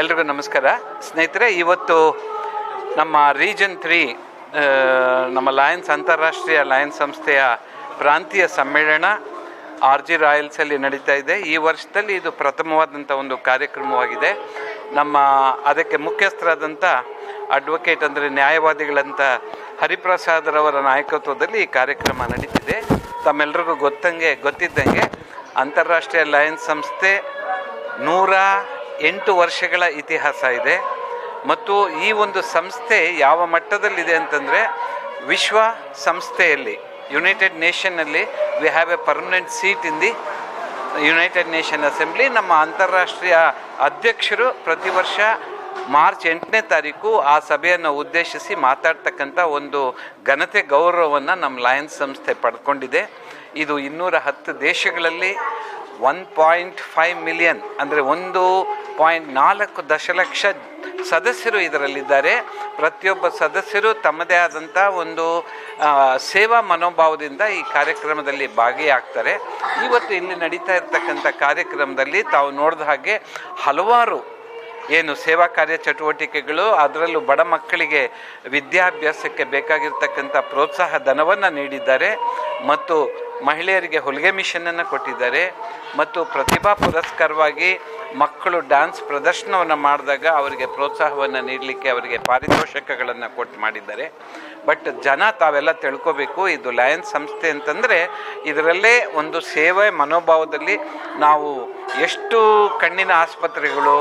ಎಲ್ರಿಗೂ ನಮಸ್ಕಾರ. ಸ್ನೇಹಿತರೆ, ಇವತ್ತು ನಮ್ಮ ರೀಜನ್ ತ್ರೀ ನಮ್ಮ ಲಯನ್ಸ್ ಅಂತಾರಾಷ್ಟ್ರೀಯ ಲಯನ್ಸ್ ಸಂಸ್ಥೆಯ ಪ್ರಾಂತೀಯ ಸಮ್ಮೇಳನ ಆರ್ ಜಿ ರಾಯಲ್ಸಲ್ಲಿ ನಡೀತಾ ಇದೆ. ಈ ವರ್ಷದಲ್ಲಿ ಇದು ಪ್ರಥಮವಾದಂಥ ಒಂದು ಕಾರ್ಯಕ್ರಮವಾಗಿದೆ. ನಮ್ಮ ಅದಕ್ಕೆ ಮುಖ್ಯಸ್ಥರಾದಂಥ ಅಡ್ವೊಕೇಟ್ ಅಂದರೆ ನ್ಯಾಯವಾದಿಗಳಂತ ಹರಿಪ್ರಸಾದ್ರವರ ನಾಯಕತ್ವದಲ್ಲಿ ಈ ಕಾರ್ಯಕ್ರಮ ನಡೀತಿದೆ. ತಮ್ಮೆಲ್ರಿಗೂ ಗೊತ್ತಂಗೆ, ಗೊತ್ತಿದ್ದಂಗೆ ಅಂತಾರಾಷ್ಟ್ರೀಯ ಲಯನ್ಸ್ ಸಂಸ್ಥೆ ನೂರ ಎಂಟು ವರ್ಷಗಳ ಇತಿಹಾಸ ಇದೆ. ಮತ್ತು ಈ ಒಂದು ಸಂಸ್ಥೆ ಯಾವ ಮಟ್ಟದಲ್ಲಿದೆ ಅಂತಂದರೆ ವಿಶ್ವ ಸಂಸ್ಥೆಯಲ್ಲಿ United ನೇಷನ್ನಲ್ಲಿ we have a permanent seat in the United Nation assembly ನಮ್ಮ ಅಂತಾರಾಷ್ಟ್ರೀಯ ಅಧ್ಯಕ್ಷರು ಪ್ರತಿ ವರ್ಷ ಮಾರ್ಚ್ ಎಂಟನೇ ತಾರೀಕು ಆ ಸಭೆಯನ್ನು ಉದ್ದೇಶಿಸಿ ಮಾತಾಡ್ತಕ್ಕಂಥ ಒಂದು ಘನತೆ ಗೌರವವನ್ನು ನಮ್ಮ ಲಯನ್ಸ್ ಸಂಸ್ಥೆ ಪಡ್ಕೊಂಡಿದೆ. ಇದು ಇನ್ನೂರ ಹತ್ತು ದೇಶಗಳಲ್ಲಿ ಒನ್ ಪಾಯಿಂಟ್ ಫೈವ್ ಮಿಲಿಯನ್ ಅಂದರೆ ಒಂದು ಪಾಯಿಂಟ್ ನಾಲ್ಕು ದಶಲಕ್ಷ ಸದಸ್ಯರು ಇದರಲ್ಲಿದ್ದಾರೆ. ಪ್ರತಿಯೊಬ್ಬ ಸದಸ್ಯರು ತಮ್ಮದೇ ಆದಂಥ ಒಂದು ಸೇವಾ ಮನೋಭಾವದಿಂದ ಈ ಕಾರ್ಯಕ್ರಮದಲ್ಲಿ ಭಾಗಿಯಾಗ್ತಾರೆ. ಇವತ್ತು ಇಲ್ಲಿ ನಡೀತಾ ಇರ್ತಕ್ಕಂಥ ಕಾರ್ಯಕ್ರಮದಲ್ಲಿ ತಾವು ನೋಡಿದ ಹಾಗೆ ಹಲವಾರು ಏನು ಸೇವಾ ಕಾರ್ಯ ಚಟುವಟಿಕೆಗಳು, ಅದರಲ್ಲೂ ಬಡ ಮಕ್ಕಳಿಗೆ ವಿದ್ಯಾಭ್ಯಾಸಕ್ಕೆ ಬೇಕಾಗಿರ್ತಕ್ಕಂಥ ಪ್ರೋತ್ಸಾಹ ಧನವನ್ನು ನೀಡಿದ್ದಾರೆ. ಮತ್ತು ಮಹಿಳೆಯರಿಗೆ ಹೊಲಿಗೆ ಮಿಷನನ್ನು ಕೊಟ್ಟಿದ್ದಾರೆ. ಮತ್ತು ಪ್ರತಿಭಾ ಪುರಸ್ಕಾರವಾಗಿ ಮಕ್ಕಳು ಡ್ಯಾನ್ಸ್ ಪ್ರದರ್ಶನವನ್ನು ಮಾಡಿದಾಗ ಅವರಿಗೆ ಪ್ರೋತ್ಸಾಹವನ್ನು ನೀಡಲಿಕ್ಕೆ ಅವರಿಗೆ ಪಾರಿತೋಷಕಗಳನ್ನು ಕೊಟ್ಟು ಮಾಡಿದ್ದಾರೆ. ಬಟ್ ಜನ ತಾವೆಲ್ಲ ತಿಳ್ಕೋಬೇಕು, ಇದು ಲಯನ್ಸ್ ಸಂಸ್ಥೆ ಅಂತಂದರೆ ಇದರಲ್ಲೇ ಒಂದು ಸೇವೆ ಮನೋಭಾವದಲ್ಲಿ ನಾವು ಎಷ್ಟು ಕಣ್ಣಿನ ಆಸ್ಪತ್ರೆಗಳು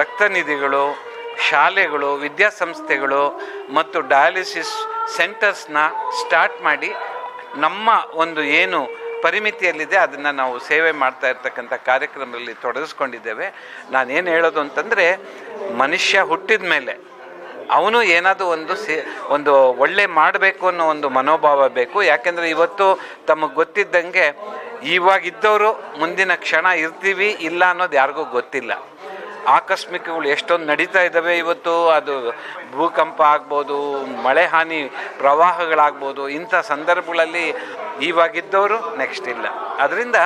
ರಕ್ತನಿಧಿಗಳು ಶಾಲೆಗಳು, ವಿದ್ಯಾಸಂಸ್ಥೆಗಳು ಮತ್ತು ಡಯಾಲಿಸಿಸ್ ಸೆಂಟರ್ಸ್ನ ಸ್ಟಾರ್ಟ್ ಮಾಡಿ ನಮ್ಮ ಒಂದು ಏನು ಪರಿಮಿತಿಯಲ್ಲಿದೆ, ಅದನ್ನು ನಾವು ಸೇವೆ ಮಾಡ್ತಾ ಇರ್ತಕ್ಕಂಥ ಕಾರ್ಯಕ್ರಮದಲ್ಲಿ ತೊಡಗಿಸ್ಕೊಂಡಿದ್ದೇವೆ. ನಾನೇನು ಹೇಳೋದು ಅಂತಂದರೆ, ಮನುಷ್ಯ ಹುಟ್ಟಿದ ಮೇಲೆ ಅವನು ಏನಾದರೂ ಒಂದು ಸೇ, ಒಂದು ಒಳ್ಳೆ ಮಾಡಬೇಕು ಅನ್ನೋ ಒಂದು ಮನೋಭಾವ ಬೇಕು. ಯಾಕೆಂದರೆ ಇವತ್ತು ತಮಗೆ ಗೊತ್ತಿದ್ದಂಗೆ, ಇವಾಗಿದ್ದವರು ಮುಂದಿನ ಕ್ಷಣ ಇರ್ತೀವಿ, ಇಲ್ಲ ಅನ್ನೋದು ಯಾರಿಗೂ ಗೊತ್ತಿಲ್ಲ. ಆಕಸ್ಮಿಕಗಳು ಎಷ್ಟೊಂದು ನಡೀತಾ ಇದ್ದಾವೆ ಇವತ್ತು, ಅದು ಭೂಕಂಪ ಆಗ್ಬೋದು, ಮಳೆ ಹಾನಿ ಪ್ರವಾಹಗಳಾಗ್ಬೋದು, ಇಂಥ ಸಂದರ್ಭಗಳಲ್ಲಿ ಇವಾಗಿದ್ದವರು ನೆಕ್ಸ್ಟ್ ಇಲ್ಲ. ಅದರಿಂದ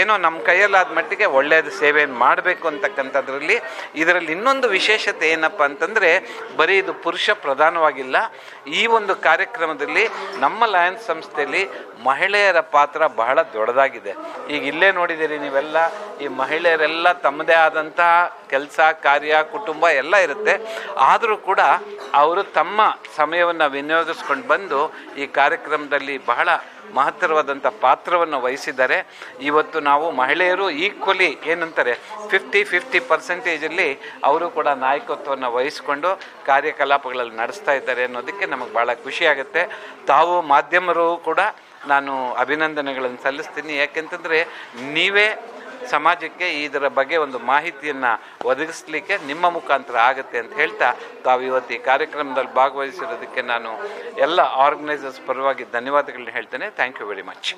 ಏನೋ ನಮ್ಮ ಕೈಯಲ್ಲಾದ ಮಟ್ಟಿಗೆ ಒಳ್ಳೆಯದು ಸೇವೆಯನ್ನು ಮಾಡಬೇಕು ಅಂತಕ್ಕಂಥದ್ರಲ್ಲಿ ಇದರಲ್ಲಿ ಇನ್ನೊಂದು ವಿಶೇಷತೆ ಏನಪ್ಪ ಅಂತಂದರೆ ಬರೀ ಇದು ಪುರುಷ ಪ್ರಧಾನವಾಗಿಲ್ಲ. ಈ ಒಂದು ಕಾರ್ಯಕ್ರಮದಲ್ಲಿ ನಮ್ಮ ಲಯನ್ಸ್ ಸಂಸ್ಥೆಯಲ್ಲಿ ಮಹಿಳೆಯರ ಪಾತ್ರ ಬಹಳ ದೊಡ್ಡದಾಗಿದೆ. ಈಗ ಇಲ್ಲೇ ನೋಡಿದ್ದೀರಿ ನೀವೆಲ್ಲ, ಈ ಮಹಿಳೆಯರೆಲ್ಲ ತಮ್ಮದೇ ಆದಂತಹ ಕೆಲಸ, ಕಾರ್ಯ, ಕುಟುಂಬ ಎಲ್ಲ ಇರುತ್ತೆ. ಆದರೂ ಕೂಡ ಅವರು ತಮ್ಮ ಸಮಯವನ್ನು ವಿನಿಯೋಗಿಸ್ಕೊಂಡು ಬಂದು ಈ ಕಾರ್ಯಕ್ರಮದಲ್ಲಿ ಬಹಳ ಮಹತ್ತರವಾದಂಥ ಪಾತ್ರವನ್ನು ವಹಿಸಿದ್ದಾರೆ. ಇವತ್ತು ನಾವು ಮಹಿಳೆಯರು ಈಕ್ವಲಿ ಏನಂತಾರೆ ಫಿಫ್ಟಿ ಫಿಫ್ಟಿ ಪರ್ಸೆಂಟೇಜಲ್ಲಿ ಅವರು ಕೂಡ ನಾಯಕತ್ವವನ್ನು ವಹಿಸಿಕೊಂಡು ಕಾರ್ಯಕಲಾಪಗಳಲ್ಲಿ ನಡೆಸ್ತಾ ಇದ್ದಾರೆ ಅನ್ನೋದಕ್ಕೆ ನಮಗೆ ಭಾಳ ಖುಷಿಯಾಗುತ್ತೆ ತಾವು ಮಾಧ್ಯಮರು ಕೂಡ ನಾನು ಅಭಿನಂದನೆಗಳನ್ನು ಸಲ್ಲಿಸ್ತೀನಿ. ಯಾಕೆಂತಂದರೆ ನೀವೇ ಸಮಾಜಕ್ಕೆ ಇದರ ಬಗ್ಗೆ ಒಂದು ಮಾಹಿತಿಯನ್ನು ಒದಗಿಸ್ಲಿಕ್ಕೆ ನಿಮ್ಮ ಮುಖಾಂತರ ಆಗುತ್ತೆ ಅಂತ ಹೇಳ್ತಾ ತಾವು ಇವತ್ತು ಈ ಕಾರ್ಯಕ್ರಮದಲ್ಲಿ ಭಾಗವಹಿಸಿರೋದಕ್ಕೆ ನಾನು ಎಲ್ಲ ಆರ್ಗನೈಸರ್ಸ್ ಪರವಾಗಿ ಧನ್ಯವಾದಗಳನ್ನ ಹೇಳ್ತೇನೆ. Thank you very much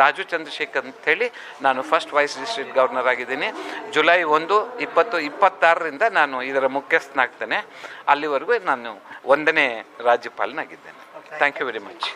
Raju Chandrashekhar ಅಂತ ಹೇಳಿ ನಾನು ಫಸ್ಟ್ ವೈಸ್ ಡಿಸ್ಟ್ರಿಕ್ಟ್ ಗವರ್ನರ್ ಆಗಿದ್ದೀನಿ. ಜುಲೈ ಒಂದು, ಇಪ್ಪತ್ತು, ಇಪ್ಪತ್ತಾರರಿಂದ ನಾನು ಇದರ ಮುಖ್ಯಸ್ಥನಾಗ್ತೇನೆ. ಅಲ್ಲಿವರೆಗೂ ನಾನು ಒಂದನೇ ರಾಜ್ಯಪಾಲನಾಗಿದ್ದೇನೆ. Thank you very much